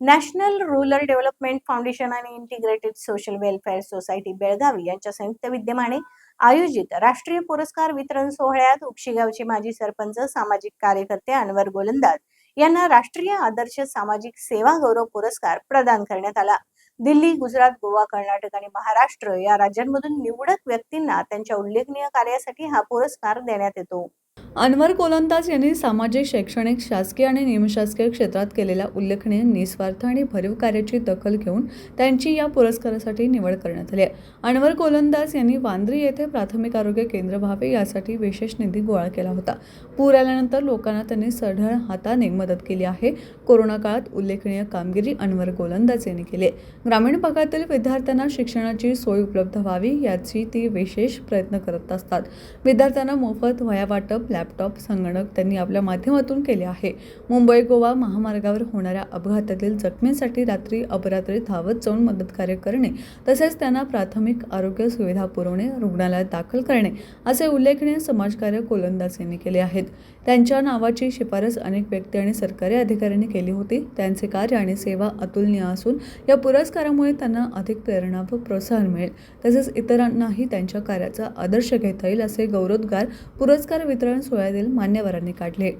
National rural development foundation आणि integrated social welfare society Belagavi यांच्या संयुक्त विद्यमाने आयोजित राष्ट्रीय पुरस्कार वितरण सोहळ्यात उक्षीगावचे माजी सरपंच सामाजिक कार्यकर्ते अनवर गोलंदाज यांना राष्ट्रीय आदर्श सामाजिक सेवा गौरव पुरस्कार प्रदान करण्यात आला. दिल्ली गुजरात गोवा कर्नाटक आणि महाराष्ट्र या राज्यांमधून निवडक व्यक्तींना त्यांच्या उल्लेखनीय कार्यासाठी हा पुरस्कार देण्यात येतो. अनवर गोलंदाज यांनी सामाजिक शैक्षणिक शासकीय आणि निमशासकीय क्षेत्रात केलेल्या उल्लेखनीय निस्वार्थ आणि भरीव कार्याची दखल घेऊन त्यांची या पुरस्कारासाठी निवड करण्यात आली आहे. अनवर गोलंदाज यांनी वांद्री येथे प्राथमिक आरोग्य केंद्र व्हावे यासाठी विशेष निधी गोळा केला होता. पूर आल्यानंतर लोकांना त्यांनी सढळ हाताने मदत केली आहे. कोरोना काळात उल्लेखनीय कामगिरी अनवर गोलंदाज यांनी केली आहे. ग्रामीण भागातील विद्यार्थ्यांना शिक्षणाची सोय उपलब्ध व्हावी याची ती विशेष प्रयत्न करत असतात. विद्यार्थ्यांना मोफत वयावाटप वाटप लॅपटॉप संगणक त्यांनी आपल्या माध्यमातून केले आहे. मुंबई गोवा महामार्गावर होणाऱ्या अपघातातील जखमींसाठी रात्री अपरात्री धावत जाऊन मदतकार्य करणे तसेच त्यांना प्राथमिक आरोग्य सुविधा पुरवणे रुग्णालयात दाखल करणे असे उल्लेखनीय समाजकार्य गोलंदाज यांनी केले आहेत. त्यांच्या नावाची शिफारस अनेक व्यक्ती आणि सरकारी अधिकाऱ्यांनी केली होती. त्यांचे कार्य आणि सेवा अतुलनीय असून या पुरस्कारामुळे त्यांना अधिक प्रेरणा व प्रोत्साहन मिळेल. तसेच इतरांनाही त्यांच्या कार्याचा आदर्श घेता येईल असे गौरवोद्गार पुरस्कार वितरण सोहळ्यातील मान्यवरांनी काढले.